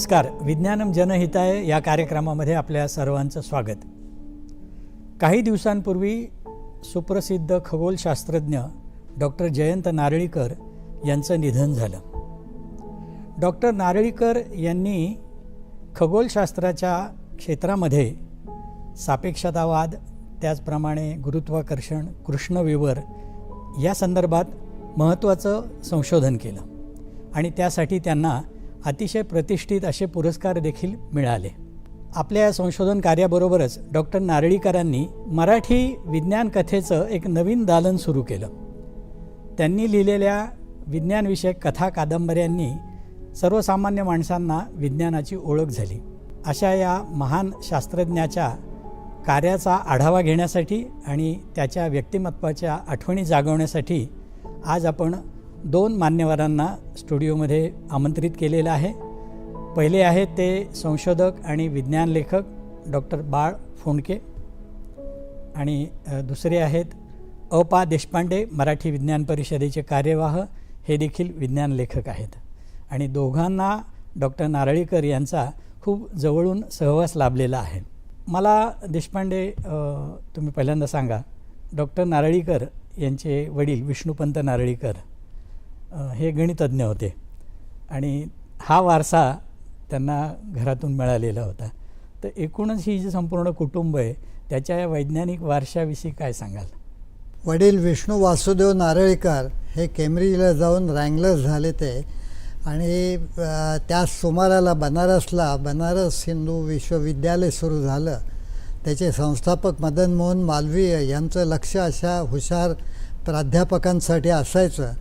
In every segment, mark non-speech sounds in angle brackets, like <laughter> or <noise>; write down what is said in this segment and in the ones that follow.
नमस्कार. विज्ञानम जनहिताय या कार्यक्रमामध्ये आपल्या सर्वांचं स्वागत. काही दिवसांपूर्वी सुप्रसिद्ध खगोलशास्त्रज्ञ डॉक्टर जयंत नारळीकर यांचं निधन झालं. डॉक्टर नारळीकर यांनी खगोलशास्त्राच्या क्षेत्रामध्ये सापेक्षतावाद त्याचप्रमाणे गुरुत्वाकर्षण कृष्णविवर या संदर्भात महत्त्वाचं संशोधन केलं आणि त्यासाठी त्यांना अतिशय प्रतिष्ठित असे पुरस्कार देखील मिळाले. आपल्या या संशोधन कार्याबरोबरच डॉक्टर नारळीकरांनी मराठी विज्ञान कथेचं एक नवीन दालन सुरू केलं. त्यांनी लिहिलेल्या विज्ञानविषयक कथा कादंबऱ्यांनी सर्वसामान्य माणसांना विज्ञानाची ओळख झाली. अशा या महान शास्त्रज्ञाच्या कार्याचा आढावा घेण्यासाठी आणि त्याच्या व्यक्तिमत्वाच्या आठवणी जागवण्यासाठी आज आपण दोन मान्यवरांना स्टुडिओमध्ये आमंत्रित केलेलं आहे. पहिले आहेत ते संशोधक आणि विज्ञान लेखक डॉक्टर बाळ फोंडके आणि दुसरे आहेत अपा देशपांडे मराठी विज्ञान परिषदेचे कार्यवाह हे देखील विज्ञान लेखक आहेत. आणि दोघांना डॉक्टर नारळीकर यांचा खूप जवळून सहवास लाभलेला आहे. मला देशपांडे तुम्ही पहिल्यांदा सांगा डॉक्टर नारळीकर यांचे वडील विष्णुपंत नारळीकर हे गणितज्ञ होते. आणि हा वारसा त्यांना घरातून मिळालेला होता. तर एकूणच ही जी संपूर्ण कुटुंब आहे त्याच्या या वैज्ञानिक वारशाविषयी काय सांगाल? वडील विष्णू वासुदेव नारळीकर हे केम्ब्रिजला जाऊन रँगलर झाले ते. आणि त्या सुमाराला बनारसला बनारस हिंदू विश्वविद्यालय सुरू झालं. त्याचे संस्थापक मदन मोहन मालवीय यांचं लक्ष अशा हुशार प्राध्यापकांसाठी असायचं.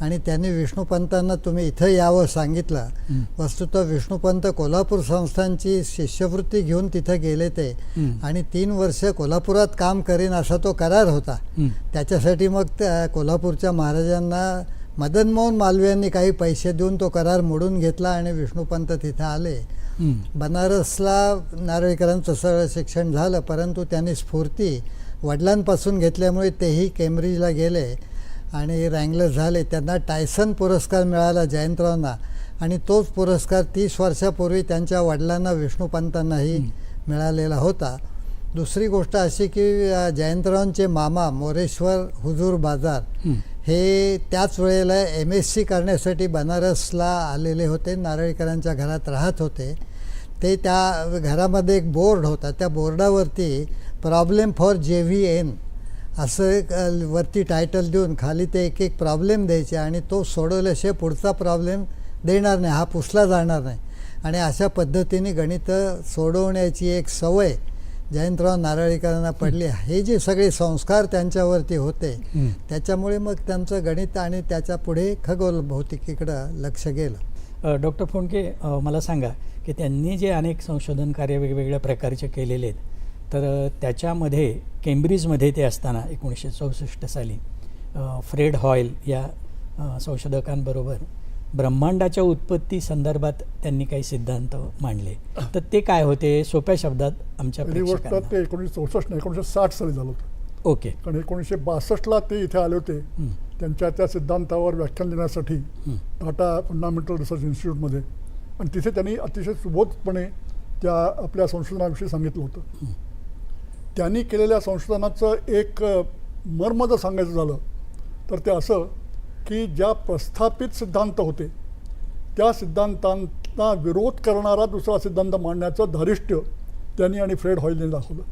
आणि त्यांनी विष्णुपंतांना तुम्ही इथं यावं सांगितलं. वस्तुतः विष्णुपंत कोल्हापूर संस्थांची शिष्यवृत्ती घेऊन तिथं गेले ते. आणि तीन वर्ष कोल्हापुरात काम करीन असा तो करार होता. त्याच्यासाठी मग त्या कोल्हापूरच्या महाराजांना मदन मोहन मालवीय यांनी काही पैसे देऊन तो करार मोडून घेतला आणि विष्णुपंत तिथं आले. बनारसला नारळीकरांचं सगळं शिक्षण झालं परंतु त्यांनी स्फूर्ती वडिलांपासून घेतल्यामुळे तेही केम्ब्रिजला गेले आणि रँगलर झाले त्यांना टायसन पुरस्कार मिळाला जयंतरावांना. आणि तोच पुरस्कार तीस वर्षापूर्वी त्यांच्या वडिलांना विष्णुपंतांनाही मिळालेला होता. दुसरी गोष्ट अशी की जयंतरावांचे मामा मोरेश्वर हुजूर बाजार हं. हे त्याच वेळेला एम एस सी करण्यासाठी बनारसला आलेले होते नारळीकरांच्या घरात राहत होते. ते त्या घरामध्ये एक बोर्ड होता. त्या बोर्डावरती problem for J V N असं एक वरती टायटल देऊन खाली ते एक एक प्रॉब्लेम द्यायचे आणि तो सोडवल्याशिवाय पुढचा प्रॉब्लेम देणार नाही हा पुसला जाणार नाही. आणि अशा पद्धतीने गणितं सोडवण्याची एक सवय जयंतराव नारळीकरांना पडली. हे. जे सगळे संस्कार त्यांच्यावरती होते. त्याच्यामुळे मग त्यांचं गणित आणि त्याच्या पुढे खगोल भौतिकीकडं लक्ष गेलं. डॉक्टर फोंडके मला सांगा की त्यांनी जे अनेक संशोधन कार्य वेगवेगळ्या प्रकारचे केलेले आहेत तर त्याच्यामध्ये केम्ब्रिजमध्ये ते असताना एकोणीसशे चौसष्ट साली फ्रेड हॉयल या संशोधकांबरोबर ब्रह्मांडाच्या उत्पत्ती संदर्भात त्यांनी काही सिद्धांत मांडले. <coughs> तर ते काय होते? सोप्या शब्दात आमच्या ते एकोणीसशे चौसष्ट एकोणीसशे साठ साली झालं होतं. ओके. कारण एकोणीसशे बासष्टला ते इथे आले होते. त्यांच्या त्या सिद्धांतावर व्याख्यान देण्यासाठी टाटा फंडामेंटल रिसर्च इन्स्टिट्यूटमध्ये. आणि तिथे त्यांनी अतिशय सुबोधपणे त्या आपल्या संशोधनाविषयी सांगितलं होतं. त्यांनी केलेल्या संशोधनाचं एक मर्म जर सांगायचं झालं तर ते असं की ज्या प्रस्थापित सिद्धांत होते त्या सिद्धांतांना विरोध करणारा दुसरा सिद्धांत मांडण्याचं धारिष्ट्य त्यांनी आणि फ्रेड हॉईलने दाखवलं.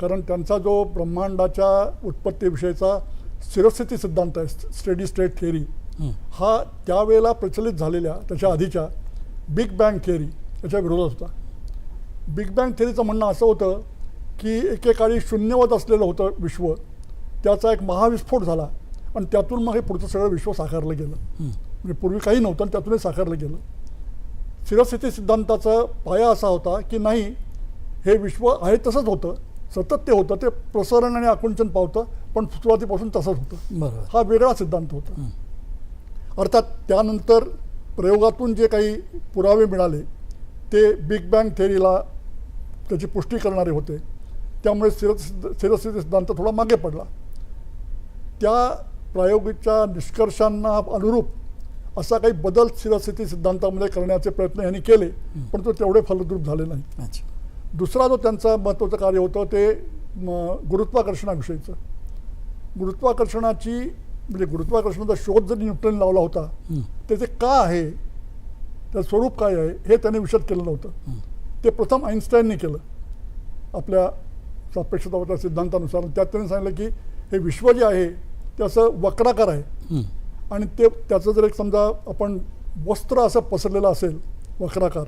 कारण त्यांचा जो ब्रह्मांडाच्या उत्पत्तीविषयीचा स्थिरस्थिती सिद्धांत आहे स्टेडी स्टेट थिअरी हा त्यावेळेला प्रचलित झालेल्या त्याच्या आधीच्या बिग बँग थिअरी याच्या विरोधात होता. बिग बँग थिअरीचं म्हणणं असं होतं की एकेकाळी शून्यवत असलेलं होतं विश्व. त्याचा एक महाविस्फोट झाला. आणि त्यातून मग हे पुढचं सगळं विश्व साकारलं गेलं. म्हणजे पूर्वी काही नव्हतं आणि त्यातून हे साकारलं गेलं. स्थिरस्थिती सिद्धांताचा पाया असा होता की नाही हे विश्व आहे तसंच होतं. सतत ते होतं. ते प्रसरण आणि आकुंचन पावतं पण सुरुवातीपासून तसंच होतं. हा वेगळा सिद्धांत होता. अर्थात त्यानंतर प्रयोगातून जे काही पुरावे मिळाले ते बिग बँग थेअरीला त्याची पुष्टी करणारे होते. त्यामुळे स्थिर स्थिरस्थिती सिद्धांत थोडा मागे पडला. त्या प्रायोगिकच्या निष्कर्षांना अनुरूप असा काही बदल स्थिरस्थिती सिद्धांतामध्ये करण्याचे प्रयत्न यांनी केले पण तो तेवढे फलद्रूप झाले नाही दुसरा जो त्यांचा महत्त्वाचं कार्य होतं ते गुरुत्वाकर्षणाविषयीचं. गुरुत्वाकर्षणाची म्हणजे गुरुत्वाकर्षणाचा शोध जरी न्यूटन लावला होता. त्याचे का आहे त्याचं स्वरूप काय आहे हे त्याने विशद केलं नव्हतं ते प्रथम आईन्स्टाईनने केलं. आपल्या सापेक्षतावाच्या सिद्धांतानुसार. त्यात त्यांनी सांगितलं की हे विश्व जे आहे ते असं वक्राकार आहे. आणि ते त्याचं जर एक समजा आपण वस्त्र असं पसरलेलं असेल वक्राकार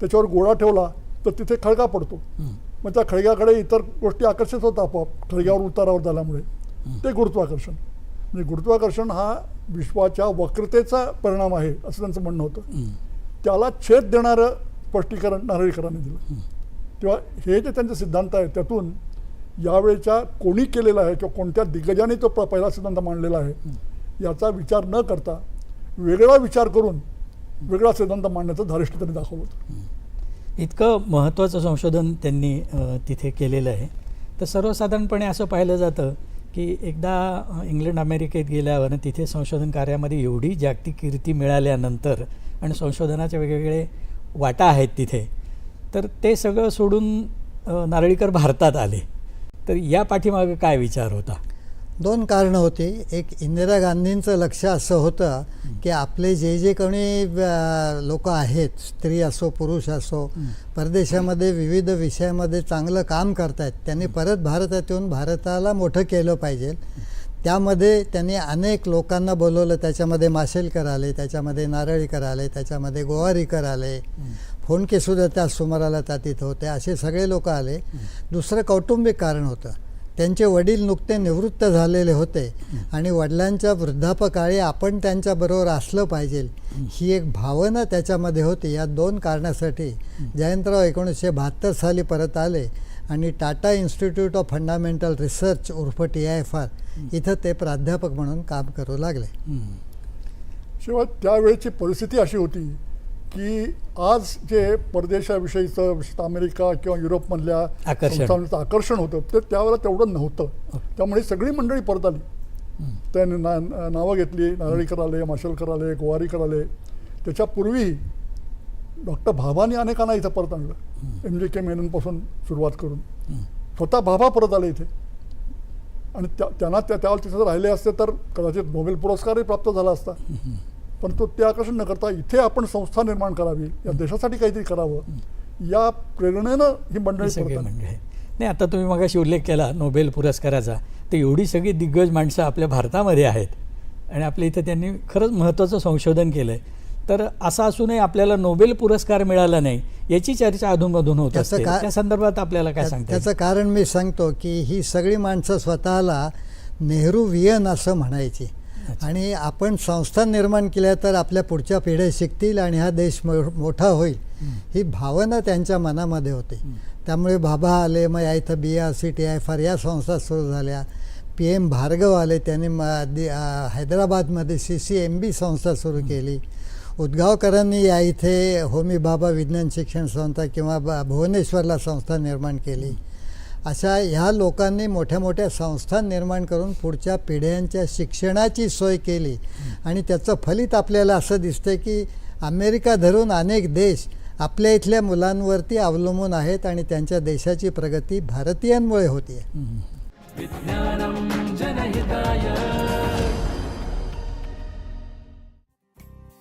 त्याच्यावर गोळा ठेवला तर तिथे खळगा पडतो. मग त्या खळग्याकडे इतर गोष्टी आकर्षित होतात आपोआप. खळग्यावर उतारावर झाल्यामुळे. ते गुरुत्वाकर्षण. म्हणजे गुरुत्वाकर्षण हा विश्वाच्या वक्रतेचा परिणाम आहे असं त्यांचं म्हणणं होतं. त्याला छेद देणारं स्पष्टीकरण नारळीकरांनी दिलं. तेव्हा हे जे त्यांचे सिद्धांत आहेत त्यातून यावेळेच्या कोणी केलेला आहे किंवा कोणत्या दिग्गजाने तो प- पहिला सिद्धांत मांडलेला आहे याचा विचार न करता वेगळा विचार करून वेगळा सिद्धांत मांडण्याचं धारिष्ट त्यांनी दाखवलं होतं. इतकं महत्त्वाचं संशोधन त्यांनी तिथे केलेलं आहे. तर सर्वसाधारणपणे असं पाहिलं जातं की एकदा इंग्लंड अमेरिकेत गेल्यावर तिथे संशोधन कार्यामध्ये एवढी जागतिक कीर्ती मिळाल्यानंतर आणि संशोधनाचे वेगवेगळे वाटा आहेत तिथे तर ते सगळं सोडून नारळीकर भारतात आले. तर या पाठीमागे काय विचार होता? दोन कारणं होती. एक इंदिरा गांधींचं लक्ष असं होतं की आपले जे जे कोणी लोक आहेत स्त्री असो पुरुष असो परदेशामध्ये विविध विषयामध्ये चांगलं काम करतायत त्यांनी परत भारतात येऊन भारताला मोठं केलं पाहिजे. त्यामध्ये त्यांनी अनेक लोकांना बोलवलं. त्याच्यामध्ये माशेलकर आले त्याच्यामध्ये नारळीकर आले त्याच्यामध्ये गोवारीकर आले. फोनकेसुद्धा त्या सुमाराला त्या तिथं होते असे सगळे लोक आले. दुसरं कौटुंबिक कारण होतं. त्यांचे वडील नुकते निवृत्त झालेले होते आणि वडिलांच्या वृद्धापकाळी आपण त्यांच्याबरोबर असलं पाहिजे. ही एक भावना त्याच्यामध्ये होती. या दोन कारणासाठी जयंतराव एकोणीसशे बहात्तर साली परत आले आणि Tata Institute of Fundamental Research उर्फ टी आय एफ आर इथं ते प्राध्यापक म्हणून काम करू लागले. शिवाय त्यावेळेची परिस्थिती अशी होती. की आज जे परदेशाविषयीचं विशेषतः अमेरिका किंवा युरोपमधल्या आकर्षण. संस्थांचं आकर्षण होतं ते त्यावेळेला तेवढं नव्हतं. त्यामुळे सगळी मंडळी परत आली. त्यांनी ना नावं घेतली नारळीकर आले माशेलकर आले गोवारीकर आले त्याच्यापूर्वी डॉक्टर भाभानी अनेकांना इथं परत आणलं. एम जे के मेननपासून सुरुवात करून. स्वतः भाभा परत आले इथे. आणि त्या त्यांना त्या त्यावेळेला तिथे राहिले असते तर कदाचित नोबेल पुरस्कारही प्राप्त झाला असता. परंतु ते आकर्षण न करता इथे आपण संस्था निर्माण करावी या देशासाठी काहीतरी करावं या प्रेरणेनं ही मंडळी. मंडळी. नाही आता तुम्ही मगाशी उल्लेख केला नोबेल पुरस्काराचा. तर एवढी सगळी दिग्गज माणसं आपल्या भारतामध्ये आहेत. आणि आपल्या इथं त्यांनी खरंच महत्त्वाचं संशोधन केलं आहे तर असं असूनही आपल्याला नोबेल पुरस्कार मिळाला नाही याची चर्चा अधूनमधून होत त्याचं असते. का- त्या संदर्भात आपल्याला काय सांगता? त्याचं कारण मी सांगतो की ही सगळी माणसं स्वतःला नेहरू वियन असं म्हणायची. आणि आपण संस्था निर्माण केल्या तर आपल्या पुढच्या पिढ्या शिकतील आणि हा देश मो- मोठा होईल. ही भावना त्यांच्या मनामध्ये होती. त्यामुळे बाबा आले मग या इथं B R C T I फार या संस्था सुरू झाल्या. पी एम भार्गव आले त्यांनी म हैदराबादमध्ये सी सी एम बी संस्था सुरू केली. उदगावकरांनी या इथे होमी बाबा विज्ञान शिक्षण संस्था किंवा ब- भुवनेश्वरला संस्था निर्माण केली. अशा ह्या लोकांनी मोठ्या मोठ्या संस्था निर्माण करून पुढच्या पिढ्यांच्या शिक्षणाची सोय केली. आणि त्याचं फलित आपल्याला असं दिसतं की अमेरिका धरून अनेक देश आपल्या इथल्या मुलांवरती अवलंबून आहेत आणि त्यांच्या देशाची प्रगती भारतीयांमुळे होती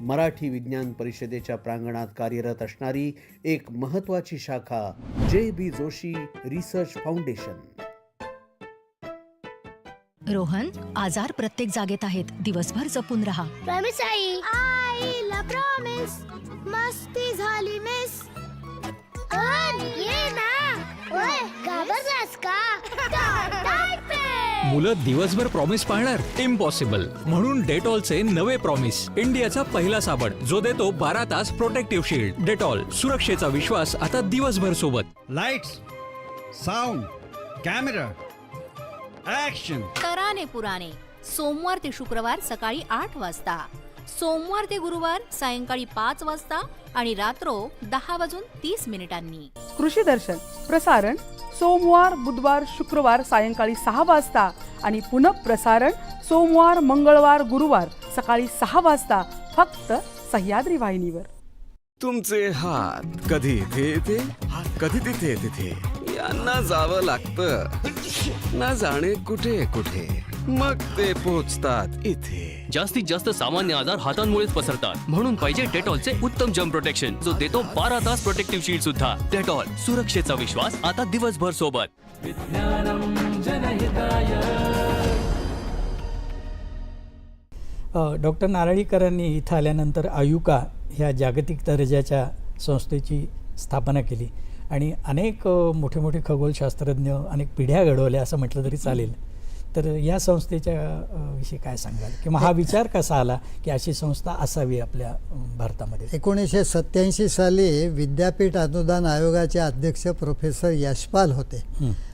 Marathi विज्ञान परिषदेच्या प्रांगणात कार्यरत असणारी एक महत्वाची शाखा J B Joshi research foundation. Rohan आजार प्रत्येक जागेत आहेत. दिवसभर जपून राहा. प्रॉमिस आई. आईला प्रॉमिस मस्ती झाली मिस मुलं दिवसभर प्रॉमिस पाळणार? इम्पॉसिबल म्हणून डेटॉलचे नवे प्रॉमिस इंडियाचा पहिला साबण. जो देतो बारा तास प्रोटेक्टिव्ह शील्ड डेटॉल सुरक्षेचा विश्वास आता दिवसभर सोबत. लाइट्स साउंड कॅमेरा ऍक्शन कराने पुराणे. सोमवार ते शुक्रवार सकाळी आठ वाजता. सोमवार ते गुरुवार सायंकाळी पाच वाजता आणि रात्रो दहा वाजून तीस मिनिटांनी. कृषी दर्शन प्रसारण सोमवार बुधवार शुक्रवार सायंकाळी सहा वाजता आणि पुनः प्रसारण सोमवार मंगळवार गुरुवार सकाळी सहा वाजता फक्त सह्याद्री वाहिनीवर. तुमचे हात कधी इथे येते? कधी तिथे तिथे यांना जावं लागतं. ना जाणे कुठे कुठे. मग ते पोचतात इथे. जास्तीत जास्त सामान्य आजार हातांमुळेच पसरतात. म्हणून पाहिजे डेटॉलचे उत्तम जम प्रोटेक्शन जो देतो बारा तास प्रोटेक्टिव्ह शील्ड सुद्धा. डेटॉल सुरक्षेचा विश्वास आता दिवसभर सोबत. डॉक्टर नारळीकरांनी इथं आल्यानंतर आयुका ह्या जागतिक दर्जाच्या संस्थेची स्थापना केली. आणि अनेक मोठे मोठे खगोलशास्त्रज्ञ अनेक पिढ्या घडवल्या असं म्हटलं तरी चालेल. तर या संस्थेच्या विषयी काय सांगाल? किंवा हा विचार कसा आला की अशी संस्था असावी आपल्या भारतामध्ये? एकोणीसशे सत्याऐंशी साली विद्यापीठ अनुदान आयोगाचे अध्यक्ष प्रोफेसर यशपाल होते.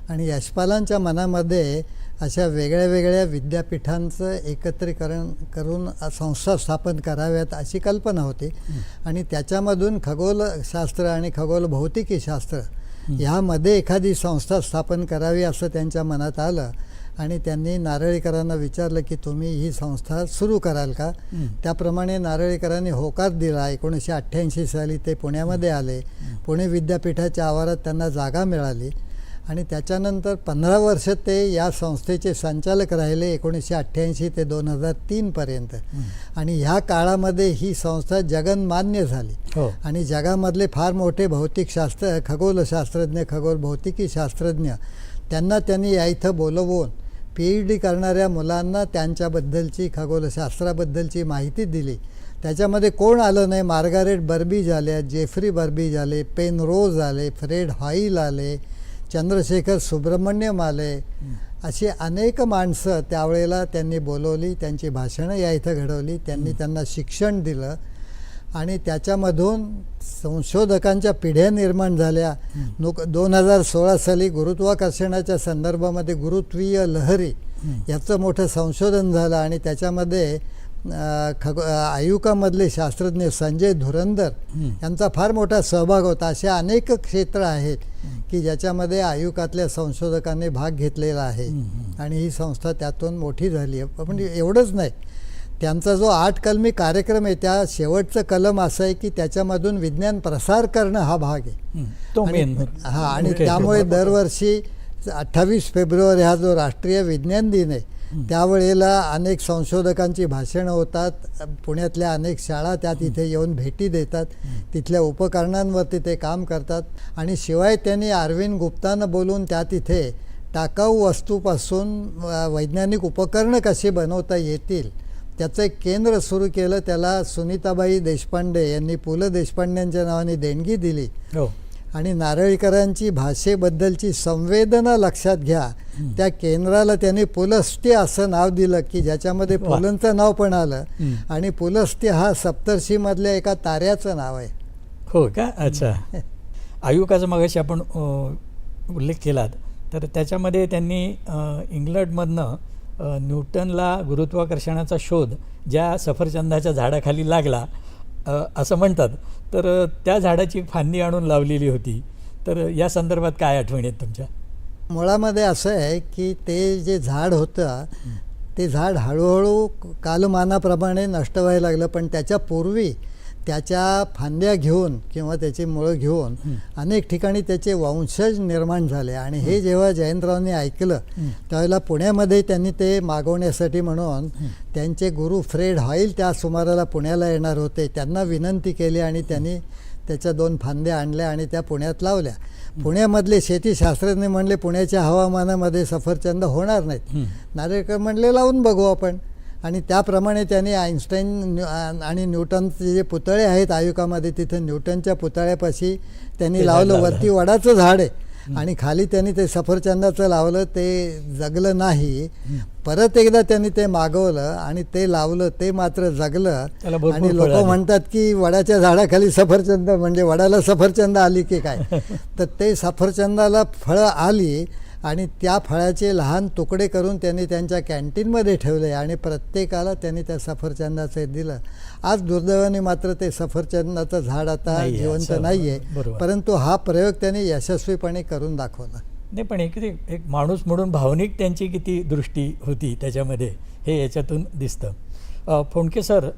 आणि यशपालांच्या मनामध्ये अशा वेगळ्या वेगळ्या विद्यापीठांचं एकत्रीकरण करून संस्था स्थापन कराव्यात अशी कल्पना होती. आणि त्याच्यामधून खगोलशास्त्र आणि खगोल भौतिकी शास्त्र ह्यामध्ये एखादी संस्था स्थापन करावी असं त्यांच्या मनात आलं. आणि त्यांनी नारळीकरांना विचारलं की तुम्ही ही संस्था सुरू कराल का? त्याप्रमाणे नारळीकरांनी होकार दिला. एकोणीसशे अठ्ठ्याऐंशी साली ते पुण्यामध्ये आले. पुणे विद्यापीठाच्या आवारात त्यांना जागा मिळाली. आणि त्याच्यानंतर पंधरा वर्ष ते या संस्थेचे संचालक राहिले एकोणीसशे अठ्ठ्याऐंशी ते दोन हजार तीनपर्यंत आणि ह्या काळामध्ये ही संस्था जगन्मान्य झाली. हो. आणि जगामधले फार मोठे भौतिकशास्त्र खगोलशास्त्रज्ञ खगोल भौतिकी शास्त्रज्ञ त्यांना त्यांनी या इथं बोलवून पी एच डी करणाऱ्या मुलांना त्यांच्याबद्दलची खगोलशास्त्राबद्दलची माहिती दिली. त्याच्यामध्ये कोण आलं नाही? मार्गारेट बर्बी झाल्या जेफ्री बर्बी झाले पेन रोज आले फ्रेड हॉईल आले चंद्रशेखर सुब्रमण्यम आले. अशी अनेक माणसं त्यावेळेला त्यांनी बोलवली त्यांची भाषणं या इथं घडवली त्यांनी त्यांना शिक्षण दिलं. आणि त्याच्यामधून संशोधकांच्या पिढ्या निर्माण झाल्या. नुक दोन हजार सोळा साली गुरुत्वाकर्षणाच्या संदर्भामध्ये गुरुत्वीय लहरी याचं मोठं संशोधन झालं आणि त्याच्यामध्ये खग आयुकामधले शास्त्रज्ञ संजय धुरंदर यांचा फार मोठा सहभाग होता. असे अनेक क्षेत्र आहेत की ज्याच्यामध्ये आयुकातल्या संशोधकांनी भाग घेतलेला आहे. आणि ही संस्था त्यातून मोठी झाली आहे. पण एवढंच नाही त्यांचा जो आठ कलमी कार्यक्रम आहे त्या शेवटचं कलम असं आहे की त्याच्यामधून विज्ञान प्रसार करणं हा भाग आहे. हं. तो आणि- त्यामुळे दरवर्षी अठ्ठावीस फेब्रुवारी हा जो राष्ट्रीय विज्ञान दिन आहे त्यावेळेला अनेक संशोधकांची भाषणं होतात. पुण्यातल्या अनेक शाळा त्या तिथे येऊन भेटी देतात. तिथल्या उपकरणांवरती ते काम करतात. आणि शिवाय त्यांनी अरविंद गुप्तानं बोलून त्या तिथे टाकाऊ वस्तूपासून वैज्ञानिक उपकरणं कशी बनवता येतील त्याचं एक केंद्र सुरू केलं त्याला सुनीताबाई देशपांडे यांनी पु ल देशपांड्यांच्या नावाने देणगी दिली. हो. आणि नारळीकरांची भाषेबद्दलची संवेदना लक्षात घ्या. त्या केंद्राला त्यांनी पुलस्त्य असं नाव दिलं की ज्याच्यामध्ये. पुलंचं नाव पण आलं. आणि पुलस्त्य हा सप्तर्षीमधल्या एका ताऱ्याचं नाव आहे. हो का? अच्छा. <laughs> आयुकाचा मगाशी आपण उल्लेख केलात. तर त्याच्यामध्ये त्यांनी इंग्लंडमधनं न्यूटनला गुरुत्वाकर्षणाचा शोध ज्या सफरचंदाच्या झाडाखाली लागला असं म्हणतात. तर त्या झाडाची फांदी आणून लावलेली होती. तर या संदर्भात काय आठवणी आहेत तुमच्या? मुळामध्ये असं आहे की ते जे झाड होतं ते झाड हळूहळू कालमानाप्रमाणे नष्ट व्हायला लागलं पण त्याच्या पूर्वी त्याच्या फांद्या घेऊन किंवा त्याची मुळं घेऊन अनेक ठिकाणी त्याचे वंशज निर्माण झाले. आणि हे जेव्हा जयंतरावांनी ऐकलं त्यावेळेला पुण्यामध्ये त्यांनी ते मागवण्यासाठी म्हणून त्यांचे गुरु फ्रेड हॉईल त्या सुमाराला पुण्याला येणार होते. त्यांना विनंती केली आणि त्यांनी त्याच्या दोन फांद्या आणल्या आणि त्या पुण्यात लावल्या. पुण्यामधले शेतीशास्त्रज्ञ म्हणले पुण्याच्या हवामानामध्ये सफरचंद होणार नाहीत. नारेकर म्हणले लावून बघू आपण. आणि त्याप्रमाणे त्यांनी आईन्स्टाईन आणि न्यूटनचे जे पुतळे आहेत आयुकामध्ये तिथं न्यूटनच्या पुतळ्यापाशी त्यांनी लावलं. वरती वडाचं झाड आहे. आणि खाली त्यांनी ते सफरचंदाचं लावलं ते जगलं नाही. परत एकदा त्यांनी ते मागवलं आणि ते लावलं ते मात्र जगलं. आणि लोक. म्हणतात की वडाच्या झाडाखाली सफरचंद म्हणजे वडाला सफरचंद आली की काय? <laughs> तर ते सफरचंदाला फळं आली आणि त्या फळाचे लहान तुकडे करून त्यांनी त्यांच्या कॅन्टीनमध्ये ठेवले आणि प्रत्येकाला त्यांनी त्या सफरचंदाचे दिलं. आज दुर्दैवाने मात्र ते सफरचंदाचं झाड आता जिवंत नाही आहे बरोबर. परंतु हा प्रयोग त्यांनी यशस्वीपणे करून दाखवला. नाही पण एक एक माणूस म्हणून भावनिक त्यांची किती दृष्टी होती त्याच्यामध्ये हे याच्यातून दिसतं. फोंडके सर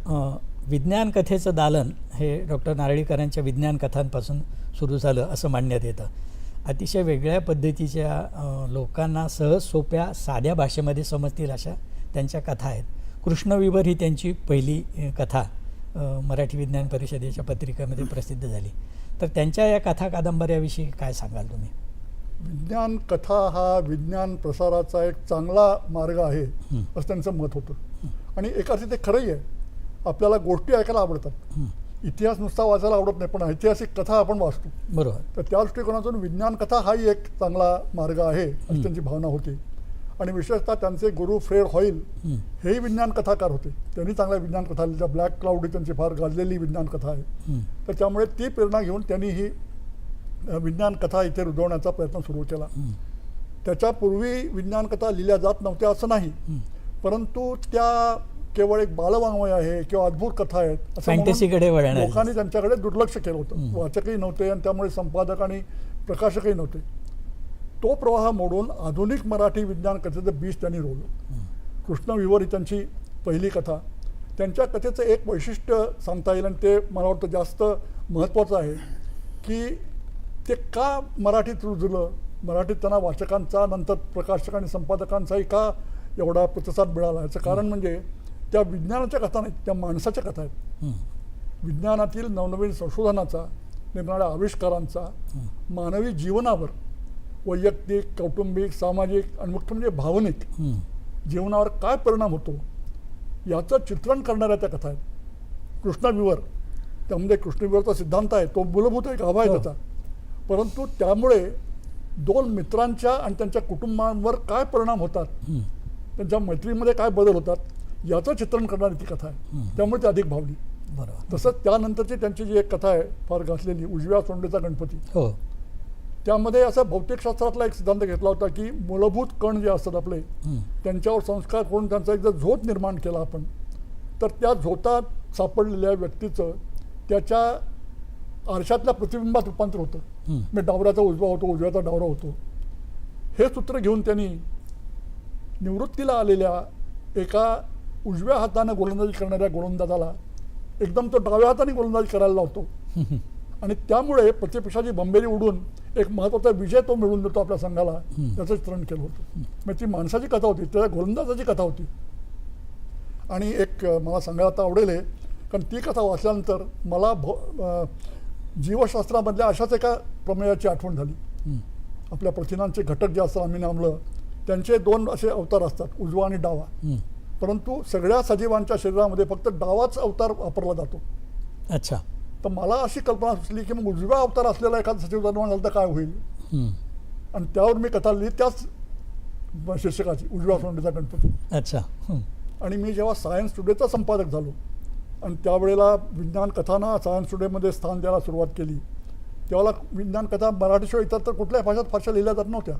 विज्ञान कथेचं दालन हे डॉक्टर नारळीकरांच्या विज्ञान कथांपासून सुरू झालं असं मानण्यात येतं. अतिशय वेगळ्या पद्धतीच्या लोकांना सहज सोप्या साध्या भाषेमध्ये समजतील अशा त्यांच्या कथा आहेत. कृष्णविवर ही त्यांची पहिली कथा मराठी विज्ञान परिषदेच्या पत्रिकेमध्ये प्रसिद्ध झाली. तर त्यांच्या या कथा कादंबऱ्याविषयी काय सांगाल तुम्ही? विज्ञान कथा हा विज्ञान प्रसाराचा एक चांगला मार्ग आहे असं त्यांचं मत होतं. आणि एका अर्थी ते खरंही आहे. आपल्याला गोष्टी ऐकायला आवडतात. इतिहास नुसता वाचायला आवडत नाही पण ऐतिहासिक कथा आपण वाचतो. बरोबर. तर त्या दृष्टिकोनातून विज्ञान कथा हाही एक चांगला मार्ग आहे अशी त्यांची भावना होती. आणि विशेषतः त्यांचे गुरु फ्रेड हॉईल हेही विज्ञान कथाकार होते. त्यांनी चांगल्या विज्ञान कथा लिहिल्या. ब्लॅक क्लाउड ही त्यांची फार गाजलेली विज्ञान कथा आहे. तर त्यामुळे ती प्रेरणा घेऊन त्यांनी ही विज्ञान कथा इथे रुजवण्याचा प्रयत्न सुरू केला. त्याच्यापूर्वी विज्ञान कथा लिहिल्या जात नव्हत्या असं नाही. परंतु त्या केवळ एक बालवाङ्मय आहे किंवा अद्भुत कथा आहेत असं. लोकांनी त्यांच्याकडे दुर्लक्ष केलं होतं. वाचकही नव्हते आणि त्यामुळे संपादक आणि प्रकाशकही नव्हते. तो प्रवाह मोडून आधुनिक मराठी विज्ञान कथेचं बीज त्यांनी रोवलं. कृष्णविवर ही त्यांची पहिली कथा. त्यांच्या कथेचं एक वैशिष्ट्य सांगता येईल आणि ते मला वाटतं जास्त महत्त्वाचं आहे की ते का मराठीत रुजलं? मराठीत त्यांना वाचकांचा नंतर प्रकाशक आणि संपादकांचाही का एवढा प्रतिसाद मिळाला? याचं कारण म्हणजे त्या विज्ञानाच्या कथा नाहीत त्या माणसाच्या कथा आहेत. विज्ञानातील नवनवीन संशोधनाचा निघणाऱ्या आविष्कारांचा मानवी जीवनावर वैयक्तिक कौटुंबिक सामाजिक आणि मुख्य म्हणजे भावनिक जीवनावर काय परिणाम होतो याचं चित्रण करणाऱ्या त्या कथा आहेत. कृष्णविवर त्यामध्ये कृष्णविवरचा सिद्धांत आहे तो मूलभूत एक गाभा आहे हो. त्याचा. परंतु त्यामुळे दोन मित्रांच्या आणि त्यांच्या कुटुंबांवर काय परिणाम होतात त्यांच्या मैत्रीमध्ये काय बदल होतात याचं चित्रण करणारी ती कथा आहे. त्यामुळे ती अधिक भावली बरोबर. तसंच त्यानंतरची त्यांची जी एक कथा आहे फार गाजलेली उजव्या सोंडेचा गणपती. हो. त्यामध्ये असा भौतिकशास्त्रातला एक सिद्धांत घेतला होता की मूलभूत कण जे असतात आपले त्यांच्यावर संस्कार करून त्यांचा एक जर झोत निर्माण केला आपण तर त्या झोतात सापडलेल्या व्यक्तीचं त्याच्या आरशातल्या प्रतिबिंबात रूपांतर होतं. म्हणजे डावऱ्याचा उजवा होतो उजव्याचा डावरा होतो. हे सूत्र घेऊन त्यांनी निवृत्तीला आलेल्या एका उजव्या हातानं गोलंदाजी करणाऱ्या गोलंदाजाला एकदम तो डाव्या हाताने गोलंदाजी करायला लावतो. आणि त्यामुळे प्रतिपक्षाची बंबेरी उडून एक महत्त्वाचा विजय तो मिळवून देतो आपल्या संघाला त्याचं चित्रण केलं होतं. म्हणजे ती माणसाची कथा होती त्या गोलंदाजाची कथा होती. आणि एक मला सांगायला आता आवडेल आहे कारण ती कथा वाचल्यानंतर मला भो जीवशास्त्रामधल्या अशाच एका प्रमेयाची आठवण झाली. आपल्या प्रथिनांचे घटक जे असतात आम्ही नामलं त्यांचे दोन असे अवतार असतात उजवा आणि डावा. परंतु सगळ्या सजीवांच्या शरीरामध्ये फक्त डावाच अवतार वापरला जातो अच्छा तर मला अशी कल्पना सुचली की मग उजव्या अवतार असलेला एखादा सचिव निर्माण झाला तर काय होईल. आणि त्यावर मी कथा लिहिली त्याच शीर्षकाची उजव्या सोंडेचा गणपती अच्छा. आणि मी जेव्हा सायन्स टुडेचा संपादक झालो आणि त्यावेळेला विज्ञान कथांना सायन्स टुडेमध्ये स्थान द्यायला सुरुवात केली त्यावेळेला विज्ञान कथा मराठीशिवाय इतर तर कुठल्याही भाषेत फारशा लिहिल्या जात नव्हत्या.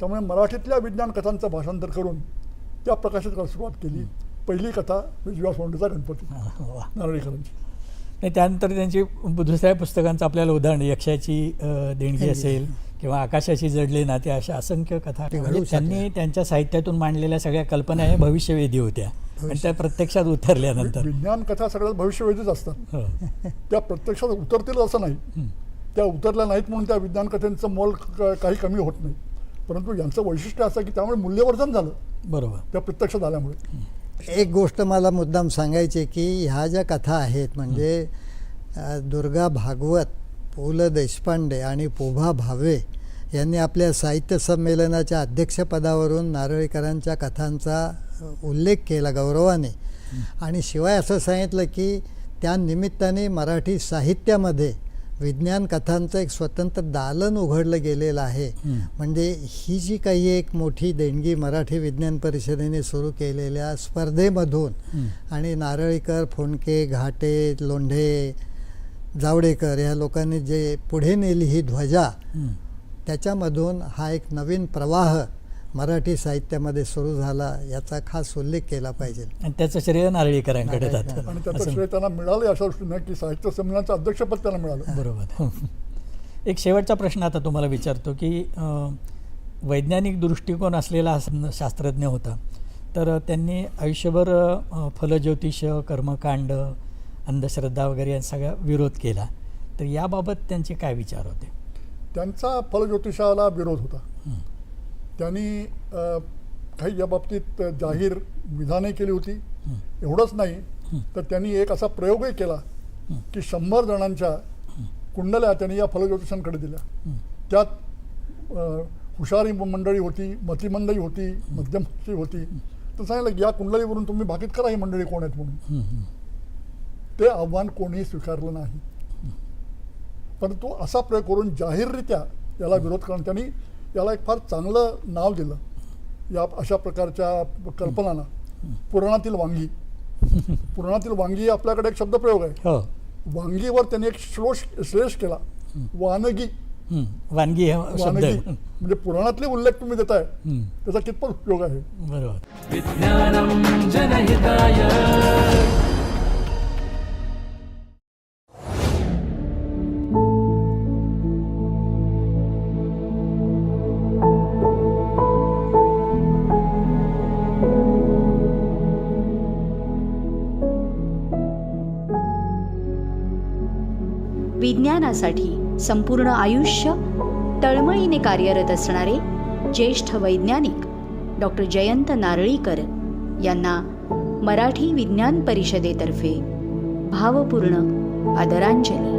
त्यामुळे मराठीतल्या विज्ञान कथांचं भाषांतर करून त्या प्रकाशित करायला सुरुवात केली. पहिली कथा विजया सोंडेचा गणपती. वा. नारळीकरांची. आणि त्यानंतर त्यांची दुसऱ्या पुस्तकांचं आपल्याला उदाहरण यक्षाची देणगी असेल किंवा आकाशाची जडले नाते अशा असंख्य कथा. म्हणजे त्यांनी त्यांच्या साहित्यातून मांडलेल्या सगळ्या कल्पना ह्या भविष्यवेधी होत्या. आणि त्या प्रत्यक्षात उतरल्यानंतर. विज्ञान कथा सगळ्यात भविष्यवेधीच असतात. हो. त्या प्रत्यक्षात उतरतील असं नाही. त्या उतरल्या नाहीत म्हणून त्या विज्ञान कथेचं मोल काही कमी होत नाही. परंतु यांचं वैशिष्ट्य असं की त्यामुळे मूल्यवर्धन झालं. बरोबर. त्या प्रत्यक्षात आल्यामुळे. एक गोष्ट मला मुद्दाम सांगायची की ह्या ज्या कथा आहेत म्हणजे दुर्गा भागवत पु ल देशपांडे आणि पोभा भावे यांनी आपल्या साहित्य संमेलनाच्या अध्यक्षपदावरून नारळीकरांच्या कथांचा उल्लेख केला गौरवाने. आणि शिवाय असं सांगितलं की त्या निमित्ताने मराठी साहित्यामध्ये विज्ञान कथांचं एक स्वतंत्र दालन उघडलं गेलेलं आहे. म्हणजे ही जी काही एक मोठी देणगी मराठी विज्ञान परिषदेने सुरू केलेल्या स्पर्धेमधून आणि नारळीकर फोंडके घाटे लोंढे जावडेकर ह्या लोकांनी जे पुढे नेली ही ध्वजा त्याच्यामधून हा एक नवीन प्रवाह मराठी साहित्यामध्ये सुरू झाला याचा खास उल्लेख केला पाहिजे. आणि त्याचं श्रेय नारळीकरांकडे जातं. आणि त्याचं श्रेय त्यांना मिळालं अशा दृष्टीने की साहित्य संमेलनाचं अध्यक्षपद त्यांना मिळालं. बरोबर. एक शेवटचा प्रश्न आता तुम्हाला विचारतो की वैज्ञानिक दृष्टिकोन असलेला शास्त्रज्ञ होता. तर त्यांनी आयुष्यभर फलज्योतिष कर्मकांड अंधश्रद्धा वगैरे या सगळा विरोध केला. तर याबाबत त्यांचे काय विचार होते? त्यांचा फलज्योतिषाला विरोध होता. त्यांनी काही या बाबतीत जाहीर विधानही केली होती. एवढंच नाही तर त्यांनी एक असा प्रयोगही केला की शंभर जणांच्या कुंडल्या त्यांनी या फलज्योतिषांकडे दिल्या. त्यात हुशारी मंडळी होती मतिमंदही होती मध्यमची होती. तर सांगितलं की या कुंडलीवरून तुम्ही भाकीत करा ही मंडळी कोण आहेत म्हणून. ते आव्हान कोणीही स्वीकारलं नाही. परंतु असा प्रयोग करून जाहीररित्या याला विरोध करून त्यांनी याला एक फार चांगलं नाव दिलं. या अशा प्रकारच्या कल्पनांना. पुराणातील वांगी. पुराणातील वांगी आपल्याकडे एक शब्दप्रयोग आहे. हो. वांगीवर त्यांनी एक श्लोष श्लेष केला. वानगी. वानगी हा शब्द वानगी. म्हणजे पुराणातले उल्लेख तुम्ही देताय. हं. त्याचा कितपत उपयोग आहे? बरोबर. विज्ञानासाठी संपूर्ण आयुष्य तळमळीने कार्यरत असणारे ज्येष्ठ वैज्ञानिक डॉक्टर जयंत नारळीकर यांना मराठी विज्ञान परिषदेतर्फे भावपूर्ण आदरांजली.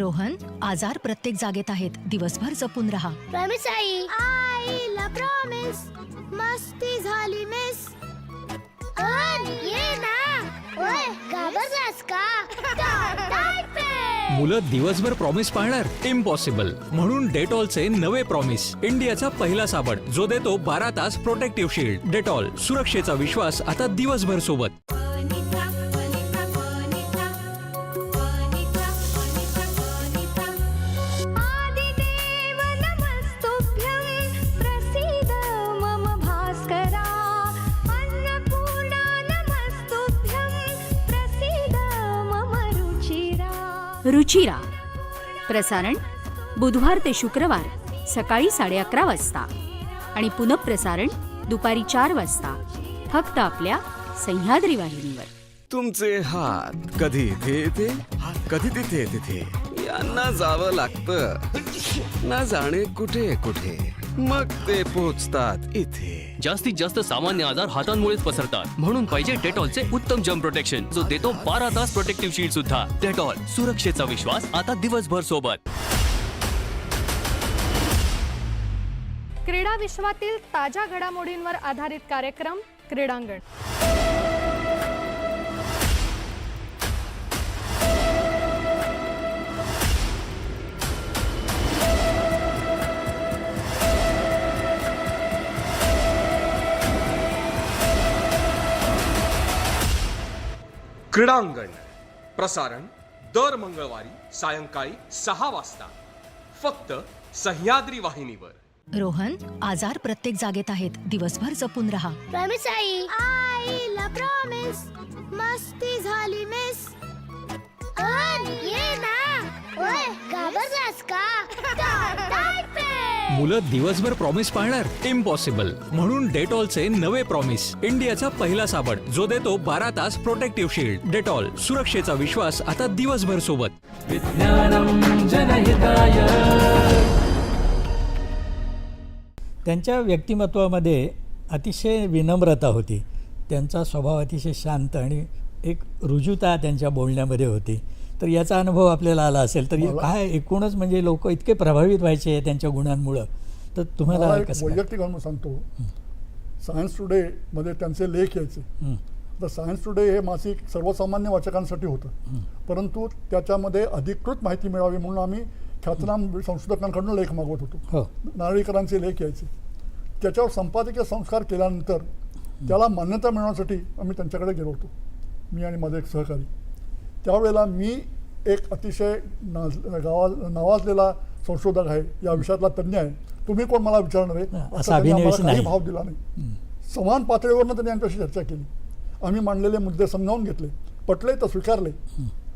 रोहन आजार प्रत्येक जागेत आहेत. दिवसभर जपून राहा. प्रॉमिस आई. आईला प्रॉमिस मस्ती झाली मिस ये ना. ओय घाबरलास का? मुलं दिवसभर प्रॉमिस पाळणार? इम्पॉसिबल म्हणून डेटॉलचे नवे प्रॉमिस इंडियाचा पहिला साबण. जो देतो बारा तास प्रोटेक्टिव्ह शील्ड डेटॉल सुरक्षेचा विश्वास आता दिवसभर सोबत. रुचिरा. प्रसारण बुधवार ते शुक्रवार सकाळी साडे अकरा वाजता आणि पुनःप्रसारण दुपारी चार वाजता. फक्त आपल्या सह्याद्री वाहिनीवर. तुमचे हात कधी इथे येते? कधी तिथे तिथे यांना जावं लागतं. ना जाणे कुठे कुठे. मग ते पोचतात इथे. जास्तीत जास्त सामान्य आजार हातांमुळेच पसरतात. म्हणून पाहिजे डेटॉलचे उत्तम जम प्रोटेक्शन जो देतो बारा तास प्रोटेक्टिव्ह शील्ड सुद्धा. डेटॉल सुरक्षेचा विश्वास आता दिवसभर सोबत. क्रीडा विश्वातील ताज्या घडामोडींवर आधारित कार्यक्रम क्रीडांगण. क्रीडांगण प्रसारण दर मंगळवारी सायंकाळी सहा वाजता. फक्त सह्याद्री वाहिनीवर. रोहन आजार प्रत्येक जागेत आहेत. दिवसभर जपून राहा. प्रॉमिस आई. आईला प्रॉमिस मस्ती झाली मिस ये ना. ओय घाबरलास का? मुलं दिवसभर प्रॉमिस पाळणार? इम्पॉसिबल म्हणून डेटॉलचे नवे प्रॉमिस इंडियाचा पहिला साबण जो देतो बारा तास प्रोटेक्टिव्ह शील्ड डेटॉल सुरक्षेचा विश्वास आता दिवसभर सोबत. त्यांच्या व्यक्तिमत्वामध्ये अतिशय विनम्रता होती. त्यांचा स्वभाव अतिशय शांत आणि एक रुजुता त्यांच्या बोलण्यामध्ये होती. तर याचा अनुभव आपल्याला आला असेल. तर काय एकूणच म्हणजे लोक इतके प्रभावित व्हायचे त्यांच्या गुणांमुळं. तर तुम्हाला? वैयक्तिक अनुभव सांगतो. सायन्स टुडे मध्ये त्यांचे लेख यायचे. तर सायन्स टुडे हे मासिक सर्वसामान्य वाचकांसाठी होतं. परंतु त्याच्यामध्ये अधिकृत माहिती मिळावी म्हणून आम्ही ख्यातनाम संशोधकांकडून लेख मागवत होतो. हो. नारळीकरांचे लेख यायचे. त्याच्यावर संपादकीय संस्कार केल्यानंतर त्याला मान्यता मिळवण्यासाठी आम्ही त्यांच्याकडे गेलो होतो. मी आणि माझे एक सहकारी. त्यावेळेला मी एक अतिशय नाज गावा नावाजलेला संशोधक आहे. या विषयातला तज्ज्ञ आहे. तुम्ही कोण मला विचारणार आहे? असा काही. भाव दिला नाही. समान पातळीवरनं त्यांनी आमच्याशी चर्चा केली. आम्ही मांडलेले मुद्दे समजावून घेतले. पटले तर स्वीकारले.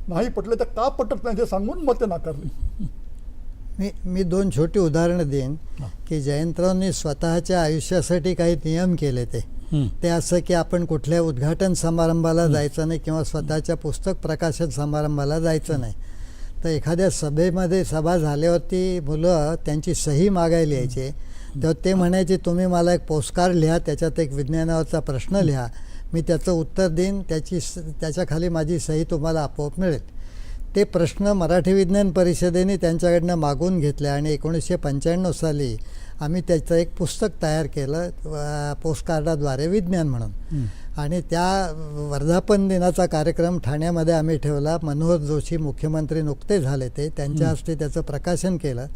नाही पटले तर का पटत नाही हे सांगून मग ते नाकारले. मी मी दोन छोटी उदाहरणं देईन की जयंतरावनी स्वतःच्या आयुष्यासाठी काही नियम केले ते. ते असं की आपण कुठल्या उद्घाटन समारंभाला जायचं नाही किंवा स्वतःच्या पुस्तक प्रकाशन समारंभाला जायचं नाही. तर एखाद्या सभेमध्ये सभा झाल्यावरती मुलं त्यांची सही मागायला यायचे. तेव्हा ते म्हणायचे तुम्ही मला एक पोस्टकार्ड लिहा त्याच्यात एक विज्ञानावरचा प्रश्न लिहा. मी त्याचं उत्तर देईन त्याची स त्याच्याखाली माझी सही तुम्हाला आपोआप मिळेल. ते प्रश्न मराठी विज्ञान परिषदेने त्यांच्याकडनं मागून घेतले आणि एकोणीसशे पंच्याण्णव साली आम्ही त्याचं एक पुस्तक तयार केलं पोस्टकार्डाद्वारे विज्ञान म्हणून. आणि त्या वर्धापन दिनाचा कार्यक्रम ठाण्यामध्ये आम्ही ठेवला. मनोहर जोशी मुख्यमंत्री नुकते झाले ते. त्यांच्या हस्ते त्याचं प्रकाशन केलं.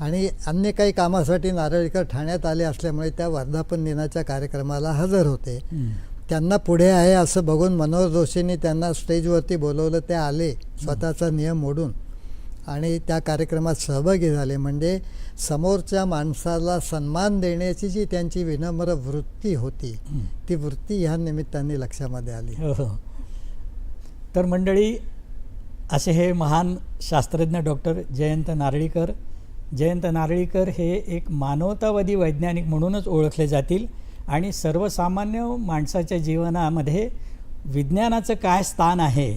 आणि अन्य काही कामासाठी नारळीकर ठाण्यात आले असल्यामुळे त्या वर्धापन दिनाच्या कार्यक्रमाला हजर होते. त्यांना पुढे आहे असं बघून मनोहर जोशींनी त्यांना स्टेजवरती बोलवलं. ते आले. स्वतःचा नियम मोडून. आणि त्या कार्यक्रमात सहभागी झाले. म्हणजे समोरच्या माणसाला सन्मान देण्याची जी त्यांची विनम्र वृत्ती होती ती वृत्ती ह्या निमित्ताने लक्षामध्ये आली. हो हो. तर मंडळी असे हे महान शास्त्रज्ञ डॉक्टर जयंत नारळीकर जयंत नारळीकर हे एक मानवतावादी वैज्ञानिक म्हणूनच ओळखले जातील आणि सर्वसामान्य माणसाच्या जीवनामध्ये विज्ञानाचं काय स्थान आहे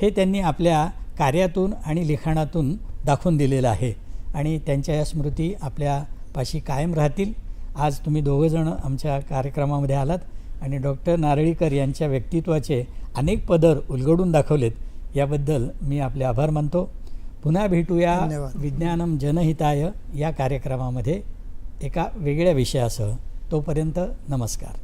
हे त्यांनी आपल्या कार्यातून आणि लिखाणातून दाखवून दिलेलं आहे. आणि त्यांच्या या स्मृती आपल्या पाशी कायम राहतील. आज तुम्ही दोघंजणं आमच्या कार्यक्रमामध्ये आलात आणि डॉक्टर नारळीकर यांच्या व्यक्तित्वाचे अनेक पदर उलगडून दाखवलेत. याबद्दल मी आपले आभार मानतो. पुन्हा भेटूया. विज्ञानम जनहिताय या कार्यक्रमामध्ये एका वेगळ्या विषयासह. तोपर्यंत नमस्कार.